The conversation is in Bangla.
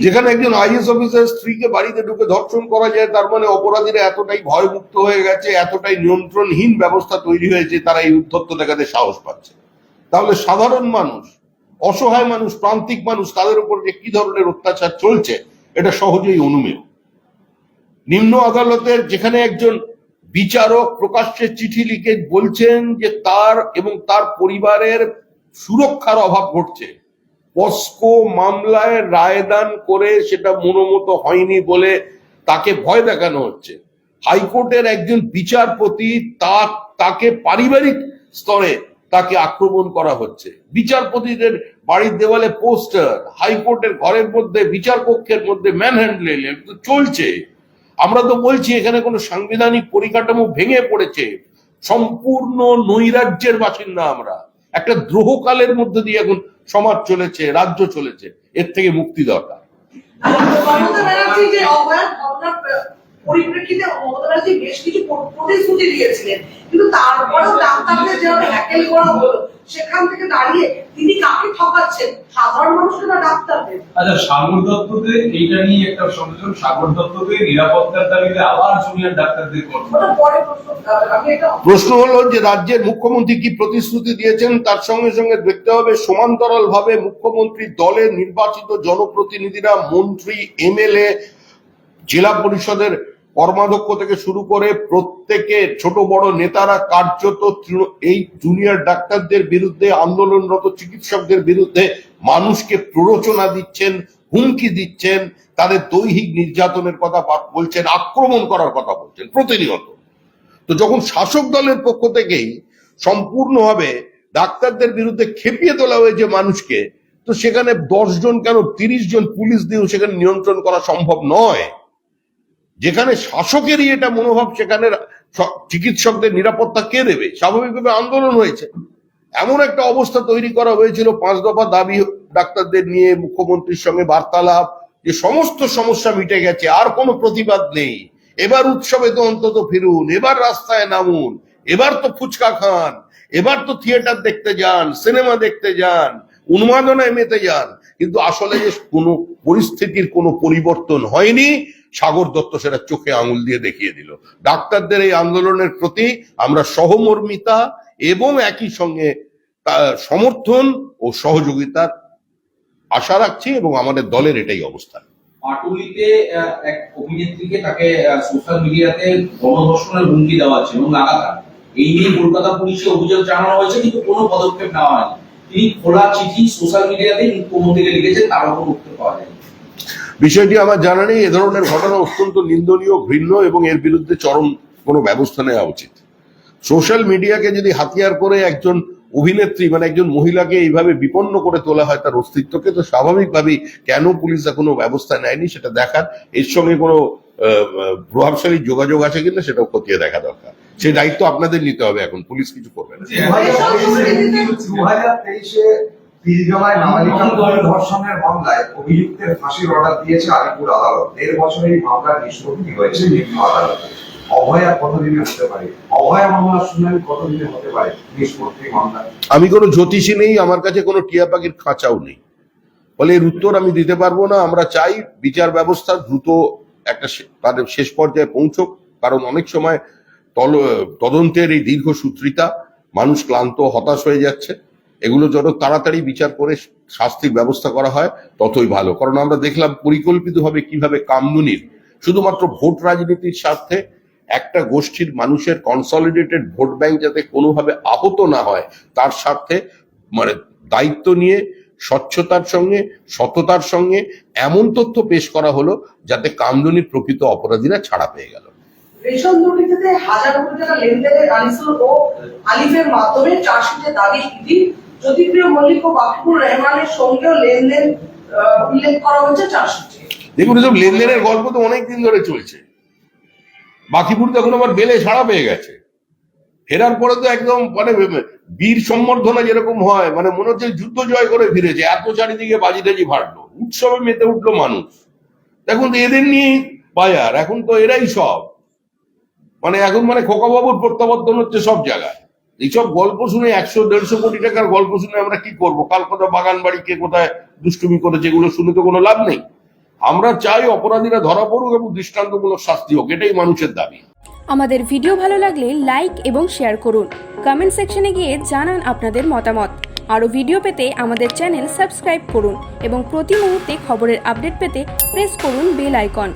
যেখানে একজন আইএস অফিসার স্ত্রীকে বাড়িতে ঢুকে ধর্ষণ করা যায়, তার মানে অপরাধীরা এতটাই ভয়মুক্ত হয়ে গেছে, এতটাই নিয়ন্ত্রণহীন ব্যবস্থা তৈরি হয়েছে, তারা এই উদ্ধত্ত দেখাতে সাহস পাচ্ছে। তাহলে সাধারণ মানুষ, অসহায় মানুষ, প্রান্তিক মানুষ, তাদের উপর যে কি ধরনের অত্যাচার চলছে, এটা সহজেই অনুমেয়। নিম্ন আদালতের যেখানে একজন বিচারক প্রকাশ্যে চিঠি লিখে বলছেন যে তার এবং তার পরিবারের সুরক্ষার অভাব ঘটছে পস্কো মামলায় রায়দান করে সেটা মনোমতো হয়নি বলে তাকে ভয় দেখানো হচ্ছে। হাইকোর্টের একজন বিচারপতি তা তাকে পারিবারিক স্তরে তাকে আক্রমণ করা হচ্ছে। বিচারপতিদের বাড়ির দেওয়ালে পোস্টার, হাইকোর্টের ঘরের মধ্যে বিচার কক্ষের মধ্যে ম্যানহ্যান্ডেল চলছে। আমরা তো বলছি এখানে কোনো সাংবিধানিক পরিকাঠামো ভেঙে পড়েছে। সম্পূর্ণ নৈরাজ্যের বাসিন্দা আমরা। একটা দ্রোহকালের মধ্যে দিয়ে এখন সমাজ চলেছে, রাজ্য চলেছে। এর থেকে মুক্তি দরকার। পরিপ্রেক্ষিতে বেশ কিছু প্রতিশ্রুতি দিয়েছিলেন। কিন্তু ডাক্তারদের হ্যাকেল করা হলো সেখান থেকে দাঁড়িয়ে তিনি কাকে ঠকাচ্ছেন? সাধারণ মানুষকে না ডাক্তারদের আচ্ছা সাগর এইটা নিয়ে একটা সংযোজন সাগর দত্তকে নিরাপত্তার দাবিতে আবার জুনিয়র ডাক্তারদের প্রশ্ন হলো যে রাজ্যের মুখ্যমন্ত্রী কি প্রতিশ্রুতি দিয়েছেন? তার সঙ্গে সঙ্গে দেখতে হবে সমান্তরাল ভাবে মুখ্যমন্ত্রী দলের নির্বাচিত জনপ্রতিনিধিরা মন্ত্রী এমএলএ জেলা পরিষদের কর্মাধ্যক্ষ থেকে শুরু করে প্রত্যেকে ছোট বড় নেতারা কার্যত এই জুনিয়র ডাক্তারদের বিরুদ্ধে, আন্দোলনরত চিকিৎসকদের বিরুদ্ধে মানুষকে প্ররোচনা দিচ্ছেন, হুমকি দিচ্ছেন, তাদের দৈহিক নির্যাতনের কথা বলছেন, আক্রমণ করার কথা বলছেন প্রতিনিয়ত। তো যখন শাসক দলের পক্ষ থেকেই সম্পূর্ণভাবে ডাক্তারদের বিরুদ্ধে খেপিয়ে তোলা হয়েছে মানুষকে, তো সেখানে দশ জন কেন তিরিশ জন পুলিশ দিয়েও সেখানে নিয়ন্ত্রণ করা সম্ভব নয়? যেখানে শাসকেরই এটা মনোভাব, সেখানে চিকিৎসকদের নিরাপত্তা কে দেবে? স্বাভাবিকভাবে আন্দোলন হয়েছে। এমন একটা অবস্থা তৈরি করা হয়েছিল, পাঁচ দফা দাবি ডাক্তারদের নিয়ে মুখ্যমন্ত্রীর সঙ্গে বার্তালাপ, যে সমস্ত সমস্যা মিটে গেছে, আর কোনো প্রতিবাদ নেই। এবার উৎসবে তো অন্তত ফিরুন, এবার রাস্তায় নামুন, এবার তো ফুচকা খান, এবার তো থিয়েটার দেখতে যান, সিনেমা দেখতে যান, উন্মাদনায় মেতে যান। কিন্তু আসলে যে কোনো পরিস্থিতির কোনো পরিবর্তন হয়নি, সাগর দত্ত সেটা চোখে আঙুল দিয়ে দেখিয়ে দিল। ডাক্তারদের এই আন্দোলনের প্রতি আমরা সহমর্মিতা এবং একই সঙ্গে সমর্থন ও সহযোগিতার আশা রাখছি এবং আমাদের দলের এটাই অবস্থান। পাটুলিতে এক অভিনেত্রীকে তাকে সোশ্যাল মিডিয়াতে গণধর্ষণের হুমকি দেওয়া হচ্ছে এবং লাগাতার। এই নিয়ে কলকাতা পুলিশে অভিযোগ জানানো হয়েছে, কিন্তু কোনো পদক্ষেপ নেওয়া হয়নি। তিনি খোলা চিঠি সোশ্যাল মিডিয়াতে মুখ্যমন্ত্রীকে লিখেছেন তারও কোনো উত্তর পাওয়া যায়নি। বিষয়টি আমার জানা নেই, এ ধরনের ঘটনা অত্যন্ত নিন্দনীয়, ঘৃণ্য এবং এর বিরুদ্ধে চরম কোনো ব্যবস্থা নেওয়া উচিত। সোশ্যাল মিডিয়াকে যদি হাতিয়ার করে একজন অভিনেত্রী মানে একজন মহিলাকে এইভাবে বিপন্ন করে তোলা হয় তার অস্তিত্বকে, তো স্বাভাবিকভাবেই কেন পুলিশ কোনো ব্যবস্থা নেয়নি সেটা দেখার, এর সঙ্গে কোনো প্রভাবশালী যোগাযোগ আছে কিনা সেটাও খতিয়ে দেখা দরকার। সেই দায়িত্ব আপনাদের নিতে হবে এখন পুলিশ কিছু করবে না। দু হাজার তেইশে নাবালিকা ধর্ষণের মামলায় অভিযুক্তের ফাঁসির অর্ডার দিয়েছে আলিপুর আদালত। দেড় বছর এই মামলার নিষ্পত্তি হয়েছে নিম্ন আদালতে। অভয়া কতদিনে হতে পারে? অভয়া মামলার শুনানি কতদিনে হতে পারে? নিষ্পত্তি মামলা। আমি কোনো জ্যোতিষী নেই আমার কাছে কোনো টিয়া পাখির খাঁচাও নেই। ফলে এর উত্তর আমি দিতে পারব না। আমরা চাই বিচার ব্যবস্থা দ্রুত একটা তাদের শেষ পর্যায়ে পৌঁছক। কারণ অনেক সময় তল, তদন্তের এই দীর্ঘসূত্রিতা মানুষ ক্লান্ত, হতাশ হয়ে যাচ্ছে। এগুলো যত তাড়াতাড়ি বিচার করে শাস্তির ব্যবস্থা করা হয়, ততই ভালো। কারণ আমরা দেখলাম পরিকল্পিতভাবে কীভাবে কামদুনির শুধুমাত্র ভোট রাজনীতির স্বার্থে একটা গোষ্ঠীর মানুষের কনসলিডেটেড ভোট ব্যাংক যাতে কোনোভাবে আহত না হয়, তার স্বার্থে মানে দায়িত্ব নিয়ে, স্বচ্ছতার সঙ্গে, সততার সঙ্গে এমন তথ্য পেশ করা হলো যাতে কামদুনির প্রকৃত অপরাধীরা ছাড়া পেয়ে গেল। রেশন দুর্নীতিতে হাজার কোটি টাকা লেনদেনের আনিসুল ও আলিফের মাধ্যমে চার্জশিটে দাবি ইডি। জ্যোতিপ্রিয় মল্লিক ও বাকিবুর রহমানের সঙ্গেও লেনদেন উল্লেখ করা হয়েছে চার্জশিটে দেখুন এসব লেনদেনের গল্প তো অনেক দিন ধরে চলছে। বাকিপুর তো এখন আবার বেলে ছাড়া পেয়ে গেছে, ফেরার পরে তো একদম মানে বীর সম্বর্ধনা যেরকম হয় মানে মনে হচ্ছে যুদ্ধ জয় করে ফিরেছে, এত চারিদিকে বাজি টাজি ফাটলো উৎসবে মেতে উঠল মানুষ। এখন তো এদের নিয়েই বাজার, এখন তো এরাই সব। মানে এখন মানে খোকাবাবুর প্রত্যাবর্তন হচ্ছে সব জায়গায়। এইসব গল্প শুনে একশো, দেড়শো কোটি টাকার গল্প শুনে আমরা কি করব? কাল কোথাও বাগান বাড়ি কে কোথায় দুষ্টুমি করেছে এগুলো শুনে তো কোনো লাভ নেই। আমরা চাই অপরাধীরা ধরা পড়ুক এবং দৃষ্টান্তমূলক শাস্তি হোক, এটাই মানুষের দাবি। আমাদের ভিডিও ভালো লাগলে লাইক এবং শেয়ার করুন। কমেন্ট সেকশনে গিয়ে জানান আপনাদের মতামত। আরও ভিডিও পেতে আমাদের চ্যানেল সাবস্ক্রাইব করুন এবং প্রতি মুহূর্তে খবরের আপডেট পেতে প্রেস করুন বেল আইকন।